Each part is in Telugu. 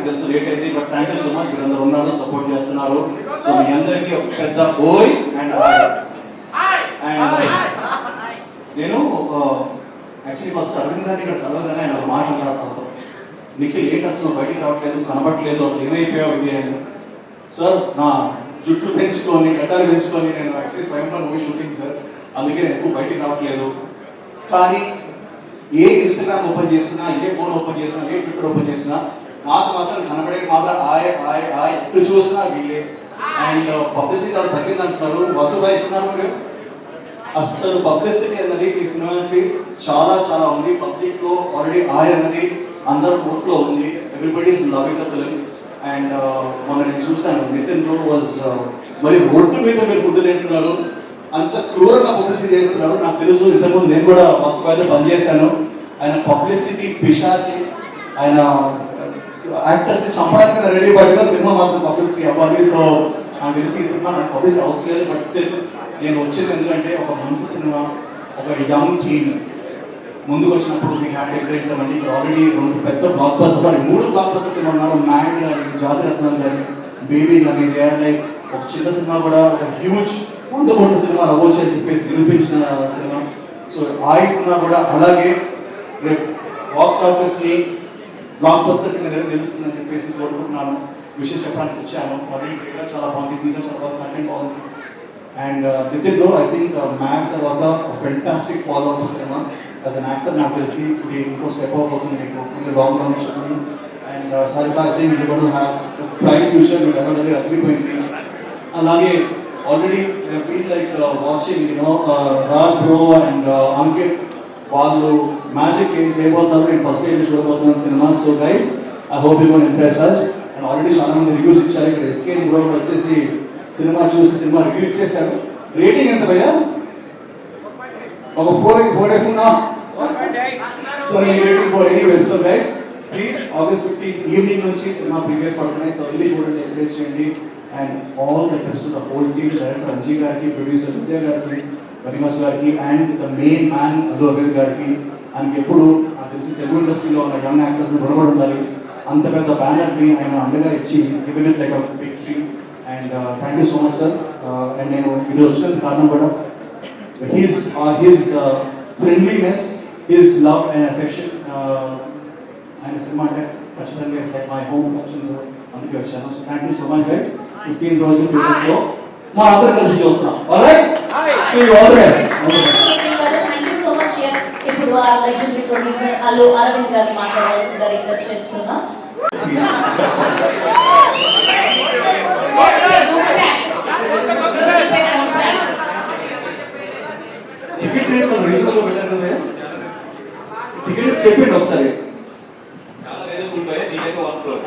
నాకు తెలుసు లేట్ అయింది but thank you so much మీరు అందరూ ఉన్నారు సపోర్ట్ చేస్తున్నారు. సో మీ అందరికీ ఒక పెద్ద ఓయ్ అండ్ అండ్ నేను యాక్చువల్లీ ఫస్ట్ అరవింద్ గారిని ఇక్కడ కలవగానే ఆయన మాట నాతో. నిఖిల్ ఏంటి అసలు బయటికి రావట్లేదు కనబడట్లేదు అసలు ఏమైపోయావు ఇది? అని. సార్ నా జుట్లు పెంచుకొని గడ్డాలు పెంచుకొని నేను యాక్చువల్లీ స్వయంగా మూవీ షూటింగ్ సార్. అందుకే నేను ఎక్కువ బయటికి రావట్లేదు. కానీ ఏ ఇన్స్టాగ్రామ్ ఓపెన్ చేసినా ఏ ఫోన్ ఓపెన్ చేసినా ఏ ట్విట్టర్ ఓపెన్ చేసినా నాకు మాత్రం కనబడేది మాత్రం ఆయ్ ఆయ్ ఆయ్ ఎప్పుడు చూసినా వీళ్ళే. అండ్ పబ్లిసిటీ చాలా తగ్గింది అంటున్నారు. వసు అంటున్నారు మీరు? అస్సలు పబ్లిసిటీ అన్నది ఈ సినిమాకి చాలా చాలా ఉంది. పబ్లిక్లో ఆల్రెడీ ఆయ్ అన్నది అందరు కోర్టులో ఉంది. Everybody is loving the film and uh, మొన్న నేను చూశాను. నితిన్ రో వాజ్ uh, మరి రోడ్డు మీద మీరు ఫుడ్ తింటున్నారు. అంత క్రూరంగా పబ్లిసిటీ చేస్తున్నారు. నాకు తెలుసు. ఇంతకుముందు నేను కూడా వాసుబాయ్తో పనిచేశాను. ఆయన పబ్లిసిటీ పిశాచి. ఆయన యాక్టర్స్ చంపడానికి కదా రెడీ పడిన సినిమా మాత్రం పబ్లిసిటీ అవ్వాలి. సో నాకు తెలిసి ఈ సినిమా నాకు పబ్లిసిటీ అవసరం లేదు బట్ స్టిల్ నేను వచ్చింది ఎందుకంటే ఒక మంచి సినిమా ఒక యంగ్ టీమ్ ముందుకు వచ్చినప్పుడు మీ హ్యాపీ ఎంకరేజ్ ఇవ్వండి ఇక్కడ ఆల్రెడీ రెండు పెద్ద బ్లాక్ బస్టర్ సారీ మూడు బ్లాక్ బస్టర్ సినిమా ఉన్నారు. మ్యాన్ కానీ జాతి కానీ బేబీ కానీ దే ఆర్ లైక్ ఒక చిన్న సినిమా కూడా ఒక హ్యూజ్ వంద కోట్ల సినిమా అవ్వచ్చు అని చెప్పేసి నిరూపించిన సినిమా. సో ఆ సినిమా కూడా అలాగే రేపు బాక్స్ ఆఫీస్ని బ్లాక్ బస్టర్ కింద నిలుస్తుందని చెప్పేసి కోరుకుంటున్నాను. విషయం చెప్పడానికి వచ్చాను. మరి చాలా బాగుంది. టీజర్ చాలా కంటెంట్ బాగుంది. అండ్ నితిన్ ఐ థింక్ మ్యాట్ తర్వాత fantastic follow up cinema as an actor నాకు తెలిసి ఇది ఇంకో స్టెప్ అవుతుంది. మీకు ఇది లాంగ్ రన్ వచ్చింది అండ్ సరిగా I think you have bright future మీకు ఎవరి అదిరిపోయింది అలాగే already been like watching you know Raj bro and Ankit వాళ్ళు మ్యాజిక్ ఏం చేయబోతున్నారు? నేను ఫస్ట్ ఏం చూడబోతున్నాను cinema so guys I hope you gonna impress us and already చాలా మంది రివ్యూస్ ఇచ్చారు. ఇక్కడ ఎస్కే బ్రో కూడా వచ్చేసి సినిమా చూసి సినిమా రివ్యూ ఇచ్చేసారు రేటింగ్ ఎంత భయ్యా? ఒక ఫోర్ ఫోర్ వేసుకున్నా సో ఈ rating four any ways so guys please August fifteen evening నుంచి సినిమా ప్రీవియస్ పడుతున్నాయి. సో వెళ్ళి చూడండి ఎంకరేజ్ చేయండి. And all the best the whole team director Anji గారికి ప్రొడ్యూసర్ విద్యా గారికి. మణిమాస్ గారికి and the main man Allu Aravind గారికి. ఆయనకి ఎప్పుడు నాకు తెలిసి తెలుగు ఇండస్ట్రీలో ఉన్న యంగ్ యాక్టర్స్ రుణపడి ఉండాలి. అంత పెద్ద బ్యానర్ని ఆయన అండగా ఇచ్చి given it like big tree and thank you so much sir and నేను ఇది వచ్చినందుకు కారణం కూడా his his friendliness his love and affection ఆయన సినిమా అంటే ఖచ్చితంగా sir my home function sir అందుకే వచ్చాను. So thank you so much guys fifteen రోజు లో మా అందరు కలిసి చూస్తున్నాం. ఆల్ రైట్ ఇప్పుడు ఆ లెజెండరీ ప్రొడ్యూసర్ అల్లు అరవింద్ గారిని మాట్లాడాల్సిందిగా రిక్వెస్ట్ చేస్తున్నా టికెట్ రేట్స్ రీజనబుల్ పెట్టారు కదా టికెట్ రేట్స్ చెప్పండి ఒకసారి చాలా రీజనబుల్ భయ నీకైతే వన్ క్రోర్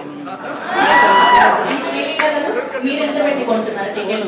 మీరు ఎంత పెట్టి కొంటున్నారు టికెట్